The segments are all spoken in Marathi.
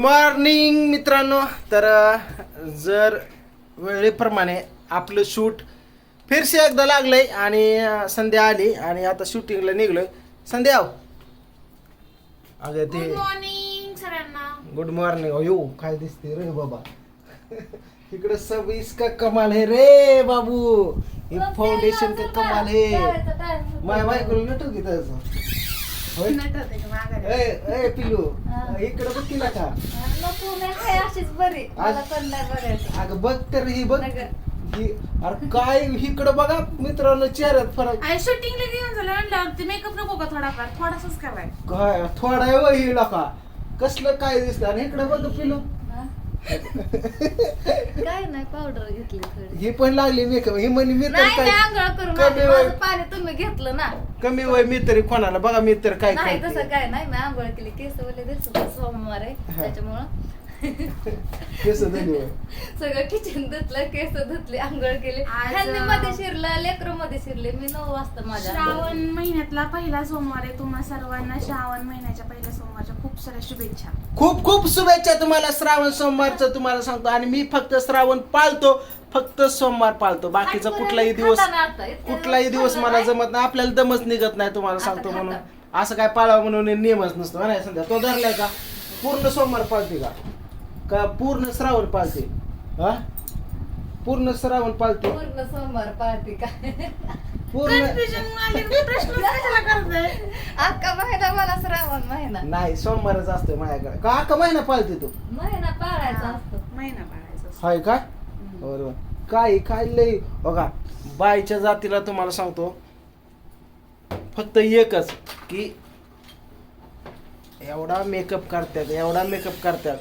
मॉर्निंग मित्रांनो. तर जर वेळेप्रमाणे आपलं शूट फिरसे एकदा लागलंय आणि संध्या आली आणि आता शूटिंगला निघलोय. संध्या. अगं गुड ते गुड मॉर्निंग अयो काय दिसते रे बाबा. इकडे सब इसका कमाल है रे बाबू. हे फाउंडेशन का कमाल है माय बायकोला नटू की तसं होय? ए ए पिलू हा. इकडे बघ तिला का? नको मी आहे अशीच बरी. मला पण नाही बघायचं अगं बघ तर ही बघ. ही अरे काय इकडं बघा मित्रांनो चेहऱ्यात फरक. शूटिंगला घेऊन झालं म्हणल्यावर ते मेकअप नको का थोडाफार? थोडासाच कराय. काय थोडा आहे वय ही का? कसलं काय दिसतं आणि इकडे बघ पिलू? काय नाही पावडर घेतली थोडी ही पण लागली मेकअप ही म्हणली मी तर नाही काय नाही आंघोळ करून कमी आली. वय माझं पाणी तुम्ही घेतलं ना. कमी वय मी तरी कोणाला बघा मी तर काय नाही तसं काय नाही. मी आंघोळ केली. केस दिसत सोमवार आहे हा. त्याच्यामुळं. केस धुतली. सगळं किचन धुतलं केस धुतले आंघोळ केली. आज- ह्यांनी मध्ये शिरलं लेकरं मध्ये शिरले. मी नऊ वाजता माझ्या श्रावण महिन्यातला पहिला सोमवार आहे. तुम्हा सर्वांना श्रावण महिन्याच्या पहिल्या सोमवारच्या खूप साऱ्या शुभेच्छा. खूप खूप शुभेच्छा तुम्हाला. श्रावण सोमवारचं तुम्हाला सांगतो. आणि मी फक्त श्रावण पाळतो. फक्त सोमवार पाळतो. बाकीचा कुठलाही दिवस खाताना आता, इतक्या कुठलाही दिवस खाल्लं मला नाही. जमत नाही. आपल्याला दमच निघत नाही तुम्हाला आता सांगतो म्हणून. असं काय पाळावं म्हणून नियमच नसतो. नाही समजा तो धरलाय का? पूर्ण सोमवार पाळते का? का पूर्ण श्रावण पाळते? हा? पूर्ण श्रावण पाळते? पूर्ण सोमवार पाळते का? पूर्ण प्रश्न कशाला करताय अख्खा महिना मला श्रावण महिना. नाही सोमवारच असतोय माझ्याकडे. का अख्खा महिना पाळते तू? महिना पाळायचा असतो. महिना पाळायचा हाय काय बरोबर. काय काय लय बघा बाईच्या जातीला तुम्हाला सांगतो फक्त एकच की एवढा मेकअप करतात एवढा मेकअप करतात.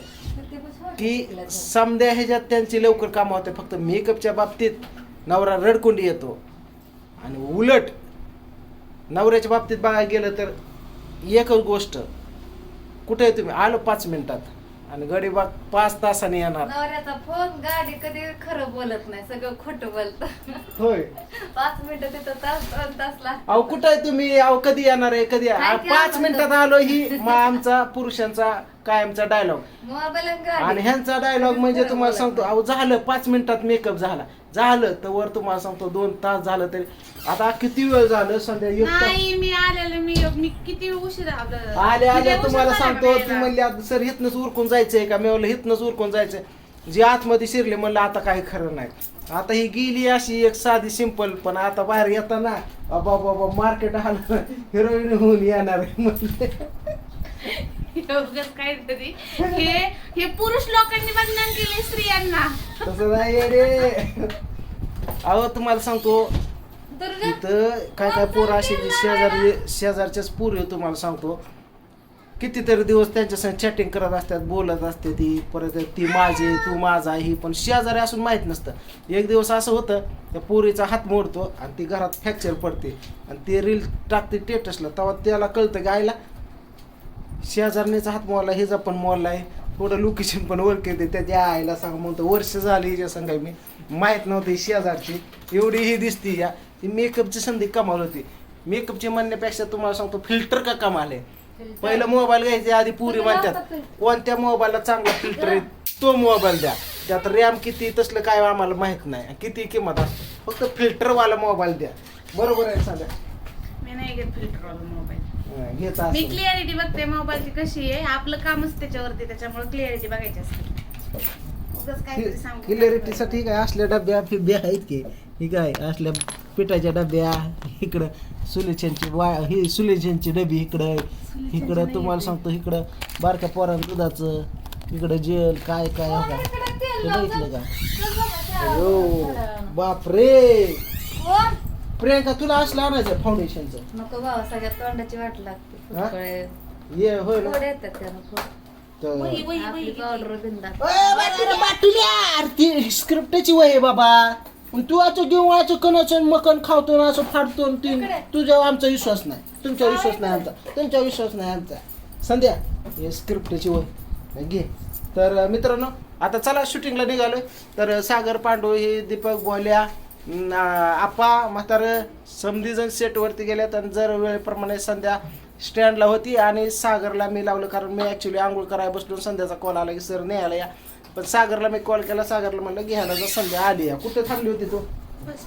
की समद्या ह्याच्यात त्यांची लवकर कामं होते फक्त मेकअपच्या बाबतीत नवरा रडकुंडी येतो. आणि उलट नवऱ्याच्या बाबतीत बघायला गेलं तर एकच गोष्ट कुठे आहे तुम्ही आलो पाच मिनिटात आणि गडी बाग पाच तासाने येणार. नवऱ्याचा फोन गाडी कधी खरं बोलत नाही सगळं खोटं बोलत. होय. पाच मिनिटं तिथं तास दोन तास लागतात. अहो कुठं आहे तुम्ही अहो कधी येणार आहे कधी काय पाच आपण मिनिटात आलो ही मग आमचा पुरुषांचा कायमचा डायलॉग आणि ह्यांचा डायलॉग म्हणजे तुम्हाला सांगतो अहो झालं पाच मिनिटात मेकअप झाला. झालं तर वर तुम्हाला सांगतो दोन तास झालं तरी. आता किती वेळ झालं संध्या एक तास. नाही मी आलेले मी मी किती उशीर आपलं आले आले किती उशीर तुम्हाला झाला सांगतो ती यायला? म्हणली आता सर हिथनच उरकून जायचंय का? मी म्हणलं हिथनच उरकून जायचंय. जी आतमध्ये शिरले म्हणलं आता काही खरं नाही. आता ही गेली अशी एक साधी सिंपल पण आता बाहेर येताना बाबा बाबा मार्केट आलं हिरोईन होऊन येणार आहे म्हणले. काहीतरी. हे हे पुरुष लोकांनी बदनाम केले स्त्रियांना. तसं नाही रे. अहो तुम्हाला सांगतो दुर्गा इथं काय काय पोरं अशी जी शेजारी शेजारच्याच पोरं आहे तुम्हाला सांगतो. कितीतरी दिवस त्यांच्या संग चॅटिंग करत असतात बोलत असते ती. परत ती माझी तू माझा ही. पण शेजारी असून माहीत नसतं. एक दिवस असं होतं त्या पोरीचा हात मोडतो आणि ती घरात फ्रॅक्चर पडते. आणि ती रील टाकते टेटसला तेव्हा त्याला कळतं की आईला शेजारणीचा हात मोडला हिचा पण मोडला आहे थोडं लोकेशन पण ओळखते त्याच्या आईला सांग म्हणतो वर्ष झाली हिच्या संग मी. माहीत नव्हती शेजारची. एवढी ही दिसती या. ती मेकअपची संधी कमाल होती. मेकअपची म्हणण्यापेक्षा तुम्हाला सांगतो फिल्टर का कमाल आहे? पहिलं मोबाईल घ्यायचे आधी पुरी म्हणतात? कोणत्या मोबाईलला चांगला फिल्टर आहे तो मोबाईल द्या. त्यात रॅम किती तसलं काय आम्हाला माहीत नाही. किती किंमत असते. फक्त फिल्टरवाला मोबाईल द्या. बरोबर आहे सांगा मी नाही घेत फिल्टर मोबाईल हं, घेत मी असं क्लिअरिटी बघते मोबाईलची कशी आहे. आपलं कामच त्याच्यावरती त्याच्यामुळे क्लिअरिटी बघायची असते. उगाच काहीतरी सांगू क्लिअरिटीसाठी काय असल्या डब्या फिब्या आहेत की. ही काय असल्या पिठाच्या डब्या इकडं सुलेशनची वा ही सुलेशनची डबी इकडं इकडं तुम्हाला. सांगतो इकडं बारक्या पोरांना दुधाचं इकडं जेल काय काय हो का? ते बघितलं का अयो बापरे! कोण? प्रियंका तुला असलं आणायचं फाउंडेशनचं नको बाबा सगळ्या तोंडाची वाट लागते हा? फुटकुळे. ये होय ना फोड येतात त्यानं फोड. तर- वही, वही, आपली वही. पावडर बिंदा अय, बाटुल्या, बाटुल्या! अरे ती स्क्रिप्टची वय आहे बाबा पण तू असं घेऊन वाचो कणाचं मकन खावतो ना असं फाडतो आणि ती. तुझ्यावर आमचा विश्वास नाही तुमचा विश्वास नाही आमचा तुमचा विश्वास नाही आमचा संध्या हे स्क्रिप्टची वय घे तर अं, मित्रांनो आता चला शूटिंगला निघालोय तर सागर पांडू हे दीपक बोल्या आपा आप्पा म्हातारं समधी जण सेटवरती गेल्यात आणि जर वेळेप्रमाणे संध्या स्टँडला होती आणि सागरला मी लावलं कारण मी ॲक्च्युली आंघोळ करायला बसलो संध्याचा कॉल आला की सर नाही आला या. पण सागरला मी कॉल केला सागरला म्हणलं घ्यायला जर संध्या आली या. कुठे थांबली होती तू? बस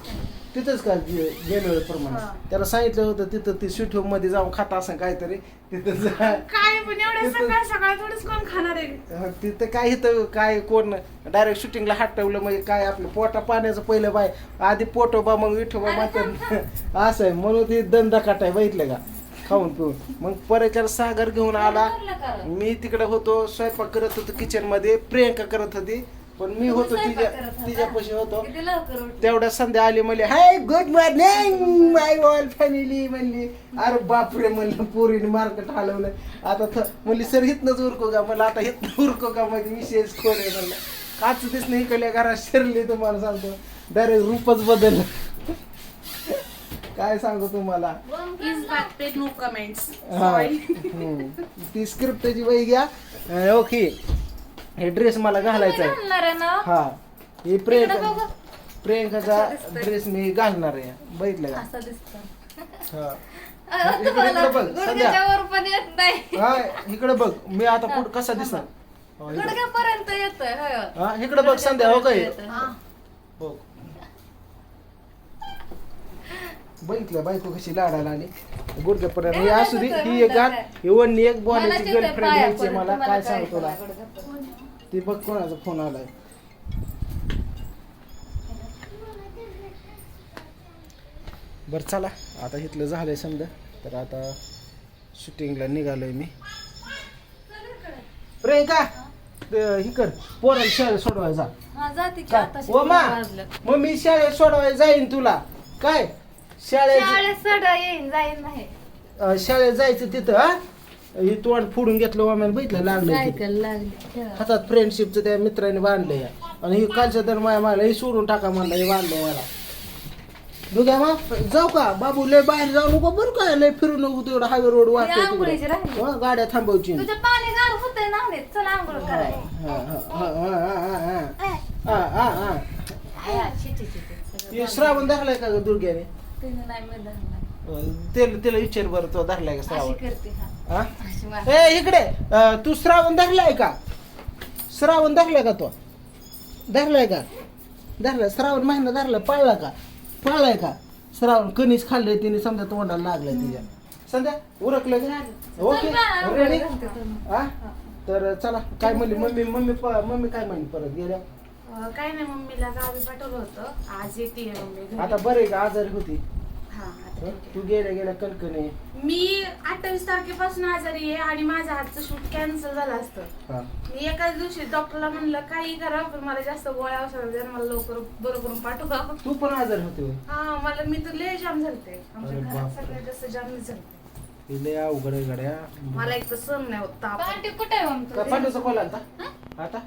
तिथंच का गे- गेलो प्रमाणे? हा. त्याला सांगितलं होतं तिथं ती स्वीट होममध्ये जाऊन खाता असं काहीतरी. तिथं जा. काय पण एवढ्या तिथं- सकाळ सकाळ थोडीच कोण खाणार आहे? हा, तिथं काय इथं काय कोण? डायरेक्ट शूटिंगला हात ठेवलं म्हणजे काय आपलं पोटा पाण्याचं पहिलं बाय. आधी पोटोबा मग विठोबा मात्र असं आहे. म्हणून ती दंदा काटाय बघितलं का? खाऊन पिऊन. मग परत सागर घेऊन आला? मी तिकडे होतो स्वयंपाक करत होतो किचनमध्ये. प्रियंका करत होती. पण मी होतो तिच्या? तिच्यापाशी होतो? तेवढ्या संध्या आली म्हणली hi good morning my all family म्हणली. अरे बापरे म्हणलं पोरीने मार्केट हलवलं आता थ- म्हणली सर हितनंच उरको का? मला आता हितनं उरको का? म्हणजे विशेष कोण आहे? म्हणलं. काच दिस नाही इकडल्या घरात शिरली तुम्हाला सांगतो. डायरेक्ट रूपच बदललं काय सांगू तुम्हाला? No comments. ती स्क्रिप्टची वही घ्या. ओके. हे ड्रेस मला घालायचा आहे. घालणार आहे ना? हा. हे प्रियंका. प्रियंकाचा? ड्रेस मी घालणार आहे. बघितलं का? असं दिसतं हा. अं, इकडे- बघ, संध्या. गुडघ्याच्या वर पण येत नाही. हा इकडे बघ. मी आता पुढे कसा दिसणार? हा, इकडे. गुडघ्यापर्यंत. हा बघ संध्या हो काय. हो? बघितलं बायको कशी लाडायला आली. गुडघ्यापर्यंत. ही असू दे ही एक गाठ ही वन्नी एक चिडतंय गर्लफ्रेंड घ्यायची मला. काय सांगतो तुला? ती बघ कोणाचा फोन आलाय. बर चला. आता इथलं झालंय समजा. तर आता शूटिंगला निघालोय मी. प्रियंका ते ही कर. पोराला शाळेत सोडवायला जा. हा, जाते की ओ मा. मग मी शाळेत सोडवायला जाईन तुला. काय? शाळेत शाळेत सडा येईन जाईन नाही अं, शाळेत जायचं तिथं हा? ही तोंड फोडून घेतलं आम्हाला बघितलं लागलं सायकल लागली खेळा. हातात फ्रेंडशिपचं त्या मित्राने बांधलं या आणि ही कालच्या तर माया मला हे सोडून टाका म्हणलं हे बांधलं मला दुग्या मग जाऊ का बाबू लय बाहेर जाऊ नको बरं काय लय फिरू नको तेवढं हायवे रोड ती आंघोळीची वाटतोय राहिली. तिकडे गाड्या थांबवची तुझं पाणी गार होतंय ना आवडीत. चल आंघोळ कराय हा, हा, हा, हा, हा, हा, हा. हा, हा, हा. हे श्रावण धरलाय का ग दुर्ग्याने तिने नाही मी धरणार. त्याला त्याला विचार बरं तो धरलाय का अशी श्रावण? करते हा. हा? अशी मार. ए इकडे अं, तू श्रावण धरलाय का? श्रावण धरलाय का तो? धरलाय का? धरलाय. श्रावण महिना धरलाय पाळला का? पाळलाय का? श्रावण कणीस खाल्लंय तिने समजा तोंडाला लागलाय तिच्या. समजा उरकलं का? ओके चल बा, रेडी घालते. हा? तर चला काय म्हणली? मम्मी मम्मी प- मम्मी काय म्हणली परत? गेल्या? अं, काय नाही मम्मीला गावी पाठवलं होतं. आज येते मम्मी घरी. आता बरे का? आजारी होती. हा आता हं? ठीक आहे. तू गेल्या गेल्या कणकणी मी अठ्ठावीस तारखेपासून आजारी आहे आणि माझं आजचं शूट कॅन्सल झालं असतं. हा. मी एकाच दिवशी डॉक्टरला म्हणलं काही करा पण मला जास्त गोळ्या औषध द्या मला लवकर बरं करून पाठवा. तू पण आजारी होते होय? हा मला मी तर लय जाम झालते. आमच्या अरे घरात बापरे. सगळ्यात जास्त जाम झालते. हे लय अवघड आहे गड्या. मला एक तर सण नाही होत ताप. पांटी कुठे आहे मग का तुझी? पांडूचा कॉल आलता? आता?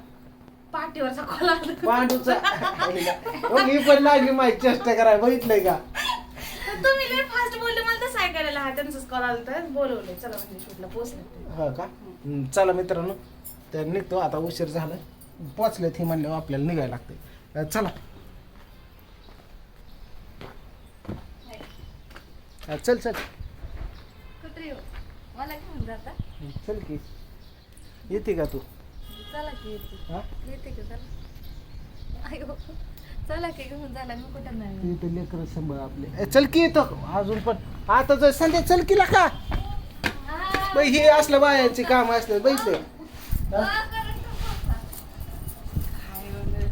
पाठीवरचा कॉल आला. पांडूचा? हो, मी पण लागली माझी चेष्टा करायला बघितलंय का? तुम्ही लय फास्ट बोलले मला तसं ऐकायला हा त्यांचाच कॉल आला तर बोलवले चला म्हणजे शूटला पोहोचले. हा का? चला मित्रांनो. तर निघतो. आता उशीर झाला. पोचले हे म्हणल्यावर आपल्याला निघायला लागते अं, चला. हा, चल चल. कुठे येऊ? मला घेऊन जाता चल की. येते का तू? चला की येते. हा? येते की चला. अयो चला की घेऊन झाला मी कुठं नाही तू इथं लेकर सांभाळ आपले. ए, चल की येतो अजून पण. आता जर संध्या चल की का हा. बाई हे असलं बायांची काम असलं बघितलं. हा?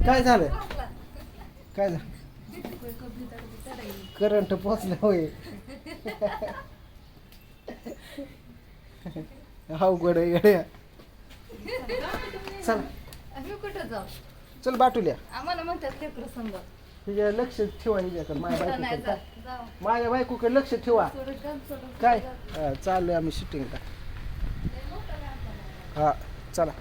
काय झालं. काय झालं. करंट पोचलं होय. अवघड आहे गड्या. चल. कुठं जाऊ? चल बाटूल्या. आम्हाला म्हणतात लेकरं लक्ष ठेवा हिच्याकडे माझ्या नाही बायकोकडे. जात जाऊ माझ्या बायकोकडे लक्ष ठेवा. सोडून काम सोडून काय. हा, चाललोय आम्ही शूटिंगला. हा चला.